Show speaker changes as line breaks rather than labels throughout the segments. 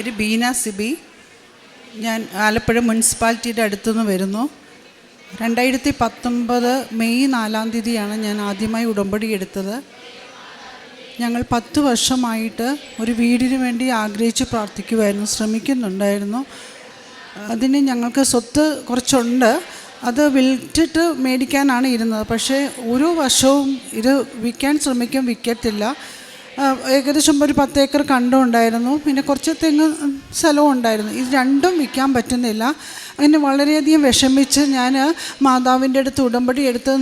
പേര് ബീന സിബി. ഞാൻ ആലപ്പുഴ മുനിസിപ്പാലിറ്റിയുടെ അടുത്തുനിന്ന് വരുന്നു. രണ്ടായിരത്തി പത്തൊമ്പത് മെയ് നാലാം തീയതിയാണ് ഞാൻ ആദ്യമായി ഉടമ്പടി എടുത്തത്. ഞങ്ങൾ പത്ത് വർഷമായിട്ട് ഒരു വീടിന് വേണ്ടി ആഗ്രഹിച്ച് പ്രാർത്ഥിക്കുമായിരുന്നു ശ്രമിക്കുന്നുണ്ടായിരുന്നു. അതിന് ഞങ്ങൾക്ക് സ്വത്ത് കുറച്ചുണ്ട്. അത് വിൽറ്റിട്ട് മേടിക്കാനാണ് ഇരുന്നത്. പക്ഷേ ഓരോ വർഷവും ഇത് വിൽക്കാൻ ശ്രമിക്കും വിൽക്കത്തില്ല. ഏകദേശം ഒരു പത്ത് ഏക്കർ കണ്ടം ഉണ്ടായിരുന്നു. പിന്നെ കുറച്ച് തെങ്ങ് സ്ഥലവും ഉണ്ടായിരുന്നു. ഇത് രണ്ടും വിൽക്കാൻ പറ്റുന്നില്ല. അങ്ങനെ വളരെയധികം വിഷമിച്ച് ഞാൻ മാതാവിന്റെ അടുത്ത് ഉടമ്പടി എടുത്ത്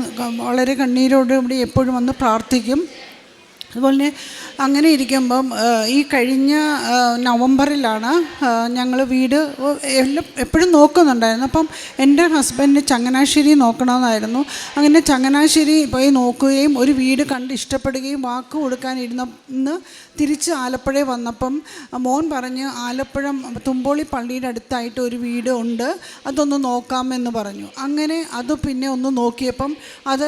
വളരെ കണ്ണീരോടുകൂടി എപ്പോഴും വന്ന് പ്രാർത്ഥിക്കും. അതുപോലെ അങ്ങനെ ഇരിക്കുമ്പം ഈ കഴിഞ്ഞ നവംബറിലാണ് ഞങ്ങൾ വീട് എല്ലാം എപ്പോഴും നോക്കുന്നുണ്ടായിരുന്നു. അപ്പം എന്റെ ഹസ്ബൻഡ് ചങ്ങനാശ്ശേരി നോക്കണമെന്നായിരുന്നു. അങ്ങനെ ചങ്ങനാശ്ശേരി പോയി നോക്കുകയും ഒരു വീട് കണ്ട് ഇഷ്ടപ്പെടുകയും വാക്ക് കൊടുക്കാനിരുന്ന തിരിച്ച് ആലപ്പുഴ വന്നപ്പം മോൻ പറഞ്ഞ് ആലപ്പുഴ തുമ്പോളി പള്ളിയുടെ അടുത്തായിട്ട് ഒരു വീട് ഉണ്ട് അതൊന്ന് നോക്കാമെന്ന് പറഞ്ഞു. അങ്ങനെ അത് പിന്നെ ഒന്ന് നോക്കിയപ്പം അത്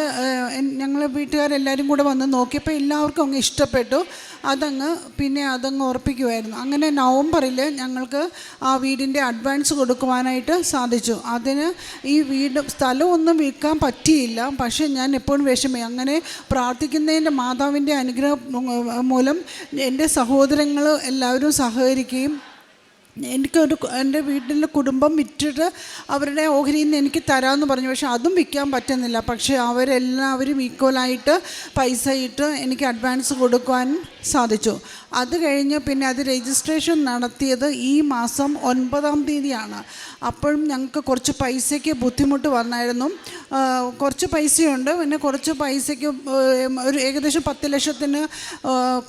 ഞങ്ങൾ വീട്ടുകാരെല്ലാവരും കൂടെ വന്ന് നോക്കിയപ്പോൾ എല്ലാവർക്കും അങ്ങ് ഇഷ്ടപ്പെട്ടു അതങ്ങ് പിന്നെ അതങ്ങ് ഉറപ്പിക്കുമായിരുന്നു അങ്ങനെ നവംബറിൽ ഞങ്ങൾക്ക് ആ വീടിന്റെ അഡ്വാൻസ് കൊടുക്കുവാനായിട്ട് സാധിച്ചു. അതിന് ഈ വീട് സ്ഥലമൊന്നും വിൽക്കാൻ പറ്റിയില്ല. പക്ഷേ ഞാൻ എപ്പോഴും വിഷമം അങ്ങനെ പ്രാർത്ഥിക്കുന്നതിന്റെ മാതാവിന്റെ അനുഗ്രഹം മൂലം എന്റെ സഹോദരങ്ങൾ എല്ലാവരും സഹകരിക്കുകയും എനിക്കൊരു എന്റെ വീട്ടിലെ കുടുംബം വിറ്റിട്ട് അവരുടെ ഓഹരിയിൽ നിന്ന് എനിക്ക് തരാമെന്ന് പറഞ്ഞു. പക്ഷെ അതും വിൽക്കാൻ പറ്റുന്നില്ല. പക്ഷേ അവരെല്ലാവരും ഈക്വലായിട്ട് പൈസ ഇട്ട് എനിക്ക് അഡ്വാൻസ് കൊടുക്കുവാൻ സാധിച്ചു. അത് കഴിഞ്ഞ് പിന്നെ അത് രജിസ്ട്രേഷൻ നടത്തിയത് ഈ മാസം ഒൻപതാം തീയതിയാണ്. അപ്പോഴും ഞങ്ങൾക്ക് കുറച്ച് പൈസയ്ക്ക് ബുദ്ധിമുട്ട് വന്നായിരുന്നു. കുറച്ച് പൈസയുണ്ട്. പിന്നെ കുറച്ച് പൈസയ്ക്ക് ഒരു ഏകദേശം പത്ത് ലക്ഷത്തിന്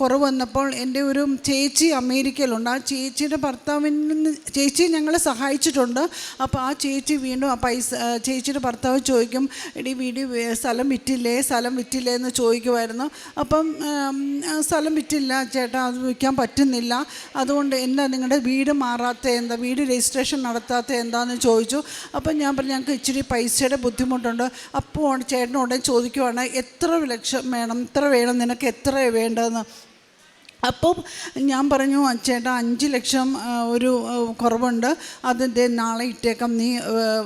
കുറവ് വന്നപ്പോൾ എന്റെ ഒരു ചേച്ചി അമേരിക്കയിലുണ്ട്. ആ ചേച്ചിയുടെ ഭർത്താവിന് ചേച്ചി ഞങ്ങളെ സഹായിച്ചിട്ടുണ്ട്. അപ്പോൾ ആ ചേച്ചി വീണ്ടും ആ പൈസ ചേച്ചിയുടെ ഭർത്താവ് ചോദിക്കും എടി വീട് സ്ഥലം വിറ്റില്ലേ? സ്ഥലം വിറ്റില്ലേ? എന്ന് ചോദിക്കുമായിരുന്നു അപ്പം സ്ഥലം വിറ്റില്ല ചേട്ടാ അത് വിൽക്കാൻ പറ്റുന്നില്ല. അതുകൊണ്ട് എന്താ നിങ്ങളുടെ വീട് മാറാത്ത എന്താ? വീട് രജിസ്ട്രേഷൻ നടത്താത്ത എന്താണെന്ന് ചോദിച്ചു. അപ്പം ഞാൻ പറഞ്ഞു ഞങ്ങൾക്ക് ഇച്ചിരി പൈസയുടെ ബുദ്ധിമുട്ടുണ്ട്. അപ്പോൾ ചേട്ടനോടെ ചോദിക്കുവാണ് എത്ര ലക്ഷം വേണം? എത്ര വേണം? നിനക്ക് എത്ര വേണ്ടതെന്ന്? അപ്പം ഞാൻ പറഞ്ഞു ചേട്ടാ അഞ്ച് ലക്ഷം ഒരു കുറവുണ്ട്. അതിന്റെ നാളെ ഇട്ടേക്കാം. നീ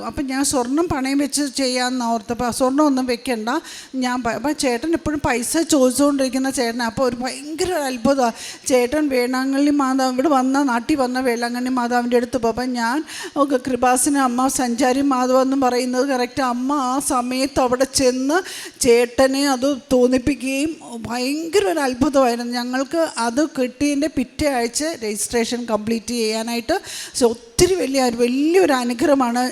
അപ്പം ഞാൻ സ്വർണം പണയം വെച്ച് ചെയ്യാമെന്ന് ഓർത്തപ്പോൾ സ്വർണം ഒന്നും വെക്കണ്ട. ഞാൻ അപ്പം ചേട്ടൻ എപ്പോഴും പൈസ ചോദിച്ചുകൊണ്ടിരിക്കുന്ന ചേട്ടൻ അപ്പോൾ ഒരു ഭയങ്കര അത്ഭുതമാണ് ചേട്ടൻ വേളാങ്കണ്ണി മാതാവ് ഇവിടെ വന്ന നാട്ടിൽ വന്ന വേളാങ്കണ്ണി മാതാവിന്റെ അടുത്ത് പോയി അപ്പം ഞാൻ കൃപാസിന് അമ്മ സഞ്ചാരി മാധവ എന്ന് പറയുന്നത് കറക്റ്റ് അമ്മ ആ സമയത്ത് അവിടെ ചെന്ന് ചേട്ടനെ അത് തോന്നിപ്പിക്കുകയും ഭയങ്കര ഒരു അത്ഭുതമായിരുന്നു. ഞങ്ങൾക്ക് അത് കിട്ടിയതിന്റെ പിറ്റേ ആഴ്ച രജിസ്ട്രേഷൻ കംപ്ലീറ്റ് ചെയ്യാനായിട്ട് സോ ഒത്തിരി വലിയ വലിയൊരു അനുഗ്രഹമാണ്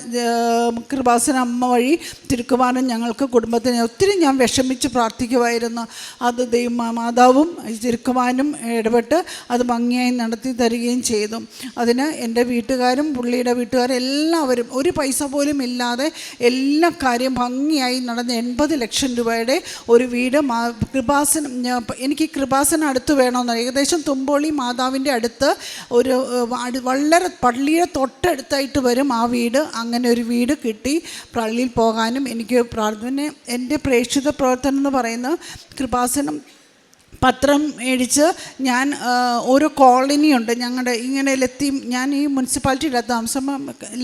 കൃപാസന അമ്മ വഴി തിരുക്കുമാരൻ ഞങ്ങൾക്ക് കുടുംബത്തിന്. ഒത്തിരി ഞാൻ വിഷമിച്ച് പ്രാർത്ഥിക്കുമായിരുന്നു അത് ദൈവം മാതാവും തിരുക്കുമാനും ഇടപെട്ട് അത് ഭംഗിയായി നടത്തി തരികയും ചെയ്തു. അതിന് എന്റെ വീട്ടുകാരും പുള്ളിയുടെ വീട്ടുകാരും എല്ലാവരും ഒരു പൈസ പോലും ഇല്ലാതെ എല്ലാ കാര്യം ഭംഗിയായി നടന്ന് എൺപത് ലക്ഷം രൂപയുടെ ഒരു വീട് കൃപാസനം എനിക്ക് കൃപാസനം അടുത്ത് വേണമെന്ന് ഏകദേശം തുമ്പോളി മാതാവിന്റെ അടുത്ത് ഒരു വളരെ പള്ളിയുടെ തൊട്ടടുത്തായിട്ട് വരും. ആ വീട് അങ്ങനെ ഒരു വീട് കിട്ടി. പള്ളിയിൽ പോകാനും എനിക്ക് പ്രാർത്ഥന എന്റെ പ്രേക്ഷിത പ്രവർത്തനം എന്ന് പറയുന്നത് കൃപാസനം പത്രം മേടിച്ച് ഞാൻ ഓരോ കോളനിയുണ്ട്. ഞങ്ങളുടെ ഇങ്ങനെ ലത്തീം ഞാൻ ഈ മുനിസിപ്പാലിറ്റിയുടെ താമസം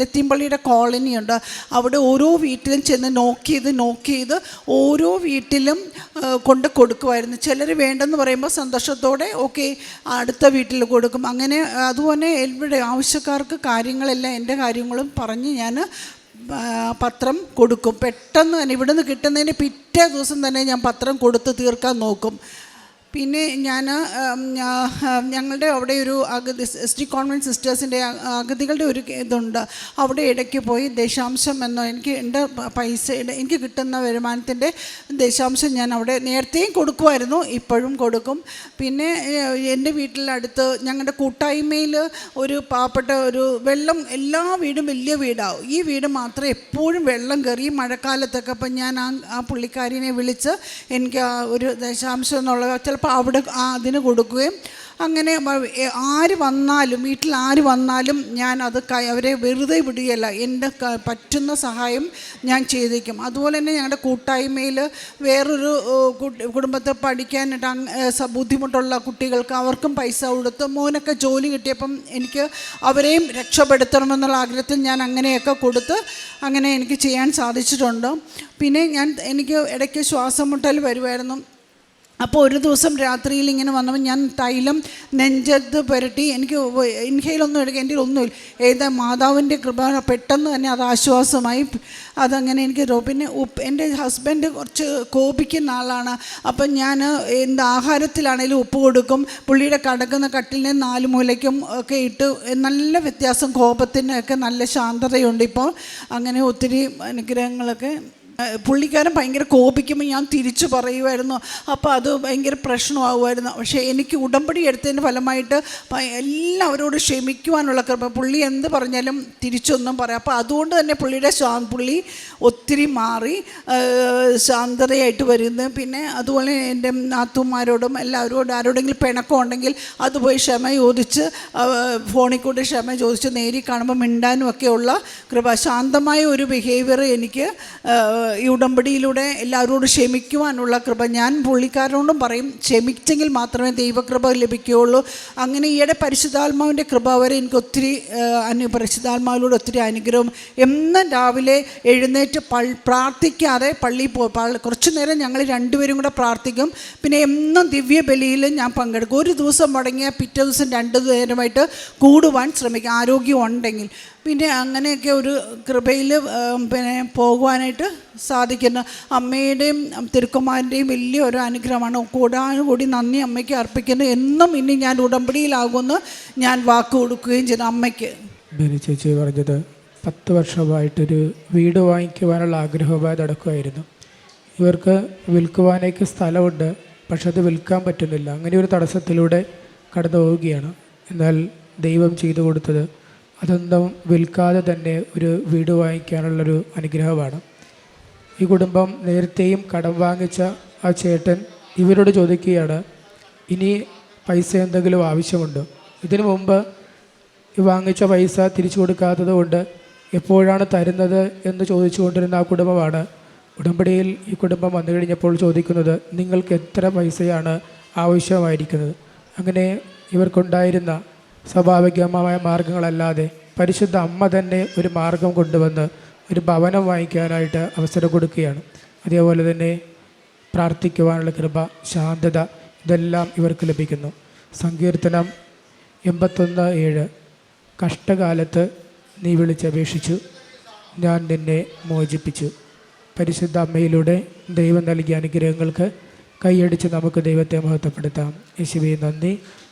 ലത്തീംപള്ളിയുടെ കോളനിയുണ്ട്. അവിടെ ഓരോ വീട്ടിലും ചെന്ന് നോക്ക് ചെയ്ത് നോക്ക് ചെയ്ത് ഓരോ വീട്ടിലും കൊണ്ട് കൊടുക്കുമായിരുന്നു ചിലർ വേണ്ടെന്ന് പറയുമ്പോൾ സന്തോഷത്തോടെ ഓക്കെ അടുത്ത വീട്ടിൽ കൊടുക്കും. അങ്ങനെ അതുപോലെ എവിടെ ആവശ്യക്കാർക്ക് കാര്യങ്ങളെല്ലാം എന്റെ കാര്യങ്ങളും പറഞ്ഞ് ഞാൻ പത്രം കൊടുക്കും. പെട്ടെന്ന് തന്നെ ഇവിടുന്ന് കിട്ടുന്നതിന് പിറ്റേ ദിവസം തന്നെ ഞാൻ പത്രം കൊടുത്ത് തീർക്കാൻ നോക്കും. പിന്നെ ഞാൻ ഞങ്ങളുടെ അവിടെ ഒരു അഗതി എസ് ഡി കോൺവെന്റ് സിസ്റ്റേഴ്സിന്റെ അഗതികളുടെ ഒരു ഇതുണ്ട്. അവിടെ ഇടയ്ക്ക് പോയി ദശാംശം എന്നോ എനിക്ക് എന്റെ പൈസ എനിക്ക് കിട്ടുന്ന വരുമാനത്തിന്റെ ദശാംശം ഞാൻ അവിടെ നേരത്തെയും കൊടുക്കുമായിരുന്നു ഇപ്പോഴും കൊടുക്കും. പിന്നെ എന്റെ വീട്ടിലടുത്ത് ഞങ്ങളുടെ കൂട്ടായ്മയിൽ ഒരു പാവപ്പെട്ട ഒരു വെള്ളം എല്ലാ വീടും വലിയ വീടാവും. ഈ വീട് മാത്രം എപ്പോഴും വെള്ളം കയറി മഴക്കാലത്തൊക്കെ അപ്പം ഞാൻ ആ ആ പുള്ളിക്കാരിനെ വിളിച്ച് എനിക്ക് ആ ഒരു ദശാംശം എന്നുള്ള ചിലപ്പോൾ അവിടെ അതിന് കൊടുക്കുകയും അങ്ങനെ ആര് വന്നാലും വീട്ടിൽ ആര് വന്നാലും ഞാൻ അത് അവരെ വെറുതെ വിടുകയല്ല. എന്റെ പറ്റുന്ന സഹായം ഞാൻ ചെയ്തേക്കും. അതുപോലെ തന്നെ ഞങ്ങളുടെ കൂട്ടായ്മയിൽ വേറൊരു കുടുംബത്തെ പഠിക്കാനായിട്ട് ബുദ്ധിമുട്ടുള്ള കുട്ടികൾക്ക് അവർക്കും പൈസ കൊടുത്ത് മോനൊക്കെ ജോലി കിട്ടിയപ്പം എനിക്ക് അവരെയും രക്ഷപ്പെടുത്തണമെന്നുള്ള ആഗ്രഹത്തിൽ ഞാൻ അങ്ങനെയൊക്കെ കൊടുത്ത് അങ്ങനെ എനിക്ക് ചെയ്യാൻ സാധിച്ചിട്ടുണ്ട്. പിന്നെ ഞാൻ എനിക്ക് ഇടയ്ക്ക് ശ്വാസം മുട്ടൽ വരുമായിരുന്നു അപ്പോൾ ഒരു ദിവസം രാത്രിയിൽ ഇങ്ങനെ വന്നപ്പോൾ ഞാൻ തൈലം നെഞ്ചത്ത് പുരട്ടി എനിക്ക് ഇൻഹെയിലൊന്നും എടുക്കുക എന്റെ ഒന്നുമില്ല ഏതാ മാതാവിന്റെ കൃപ പെട്ടെന്ന് തന്നെ അത് ആശ്വാസമായി. അതങ്ങനെ എനിക്ക് പിന്നെ ഉപ്പ് എന്റെ ഹസ്ബൻഡ് കുറച്ച് കോപിക്കുന്ന ആളാണ്. അപ്പം ഞാൻ എന്ത് ആഹാരത്തിലാണേലും ഉപ്പ് കൊടുക്കും. പുള്ളിയുടെ കടക്കുന്ന കട്ടിലിനെ നാല് മൂലയ്ക്കും ഒക്കെ ഇട്ട് നല്ല വ്യത്യാസം കോപത്തിനൊക്കെ നല്ല ശാന്തതയുണ്ട് ഇപ്പോൾ അങ്ങനെ ഒത്തിരി അനുഗ്രഹങ്ങളൊക്കെ പുള്ളിക്കാരൻ ഭയങ്കര കോപിക്കുമ്പോൾ ഞാൻ തിരിച്ചു പറയുമായിരുന്നു അപ്പോൾ അത് ഭയങ്കര പ്രശ്നമാകുമായിരുന്നു പക്ഷേ എനിക്ക് ഉടമ്പടി എടുത്തതിന്റെ ഫലമായിട്ട് എല്ലാവരോട് ക്ഷമിക്കുവാനുള്ള കൃപ. പുള്ളി എന്ത് പറഞ്ഞാലും തിരിച്ചൊന്നും പറയാം. അപ്പോൾ അതുകൊണ്ട് തന്നെ പുള്ളിയുടെ ശാ പുള്ളി ഒത്തിരി മാറി ശാന്തതയായിട്ട് വരുന്നു. പിന്നെ അതുപോലെ എന്റെ നാത്തുമാരോടും എല്ലാവരോടും ആരോടെങ്കിലും പിണക്കം ഉണ്ടെങ്കിൽ അത് പോയി ക്ഷമ ചോദിച്ച് ഫോണിൽ കൂടി ക്ഷമ ചോദിച്ച് നേരി കാണുമ്പോൾ മിണ്ടാനും ഒക്കെയുള്ള കൃപ. ശാന്തമായ ഒരു ബിഹേവിയർ എനിക്ക് ഈ ഉടമ്പടിയിലൂടെ എല്ലാവരോടും ക്ഷമിക്കുവാനുള്ള കൃപ ഞാൻ പുള്ളിക്കാരനോടും പറയും. ക്ഷമിച്ചെങ്കിൽ മാത്രമേ ദൈവകൃപ ലഭിക്കുകയുള്ളൂ. അങ്ങനെ ഈയിടെ പരിശുദ്ധാത്മാവിന്റെ കൃപ വരെ എനിക്ക് ഒത്തിരി അനു പരിശുദ്ധാത്മാവിലൂടെ ഒത്തിരി അനുഗ്രഹം. എന്നും രാവിലെ എഴുന്നേറ്റ് പ്രാർത്ഥിക്കാതെ പള്ളിയിൽ പോ കുറച്ചു നേരം ഞങ്ങൾ രണ്ടുപേരും കൂടെ പ്രാർത്ഥിക്കും. പിന്നെ എന്നും ദിവ്യബലിയിൽ ഞാൻ പങ്കെടുക്കും. ഒരു ദിവസം മുടങ്ങിയ പിറ്റേ ദിവസം രണ്ട് നേരമായിട്ട് കൂടുവാൻ ശ്രമിക്കും. ആരോഗ്യം ഉണ്ടെങ്കിൽ. പിന്നെ അങ്ങനെയൊക്കെ ഒരു കൃപയിൽ പിന്നെ പോകുവാനായിട്ട് സാധിക്കുന്നു. അമ്മയുടെയും തിരുക്കുമാരന്റെയും വലിയ ഒരു അനുഗ്രഹമാണ്. കൂടാനുകൂടി നന്ദി അമ്മയ്ക്ക് അർപ്പിക്കുന്നു. എന്നും ഇനി ഞാൻ ഉടമ്പടിയിലാകുമെന്ന് ഞാൻ വാക്ക് കൊടുക്കുകയും ചെയ്തു അമ്മയ്ക്ക്.
ചേച്ചി പറഞ്ഞത് പത്ത് വർഷമായിട്ടൊരു വീട് വാങ്ങിക്കുവാനുള്ള ആഗ്രഹവുമായി നടക്കുമായിരുന്നു ഇവർക്ക് വിൽക്കുവാനേക്ക് സ്ഥലമുണ്ട് പക്ഷെ അത് വിൽക്കാൻ പറ്റുന്നില്ല. അങ്ങനെ ഒരു തടസ്സത്തിലൂടെ കടന്നു പോവുകയാണ് എന്നാൽ ദൈവം ചെയ്തു കൊടുത്തത് അതൊന്നും വിൽക്കാതെ തന്നെ ഒരു വീട് വാങ്ങിക്കാനുള്ളൊരു അനുഗ്രഹമാണ്. ഈ കുടുംബം നേരത്തെയും കടം വാങ്ങിച്ച ആ ചേട്ടൻ ഇവരോട് ചോദിക്കുകയാണ് ഇനി പൈസ എന്തെങ്കിലും ആവശ്യമുണ്ടോ? ഇതിനു മുമ്പ് വാങ്ങിച്ച പൈസ തിരിച്ചു കൊടുക്കാത്തത് കൊണ്ട് എപ്പോഴാണ് തരുന്നത് എന്ന് ചോദിച്ചുകൊണ്ടിരുന്ന ആ കുടുംബമാണ്. ഉടമ്പടിയിൽ ഈ കുടുംബം വന്നു കഴിഞ്ഞപ്പോൾ ചോദിക്കുന്നത് നിങ്ങൾക്ക് എത്ര പൈസയാണ് ആവശ്യമായിരിക്കുന്നത്? അങ്ങനെ ഇവർക്കുണ്ടായിരുന്ന സ്വാഭാവികമായ മാർഗങ്ങളല്ലാതെ പരിശുദ്ധ അമ്മ തന്നെ ഒരു മാർഗം കൊണ്ടുവന്ന് ഒരു ഭവനം വാങ്ങിക്കാനായിട്ട് അവസരം കൊടുക്കുകയാണ്. അതേപോലെ തന്നെ പ്രാർത്ഥിക്കുവാനുള്ള കൃപ ശാന്തത ഇതെല്ലാം ഇവർക്ക് ലഭിക്കുന്നു. സങ്കീർത്തനം എൺപത്തൊന്ന് ഏഴ്. കഷ്ടകാലത്ത് നീ വിളിച്ചപേക്ഷിച്ചു. ഞാൻ നിന്നെ മോചിപ്പിച്ചു. പരിശുദ്ധ അമ്മയിലൂടെ ദൈവം നൽകിയ അനുഗ്രഹങ്ങൾക്ക് കൈയടിച്ച് നമുക്ക് ദൈവത്തെ മഹത്വപ്പെടുത്താം. യേശുവെ നന്ദി.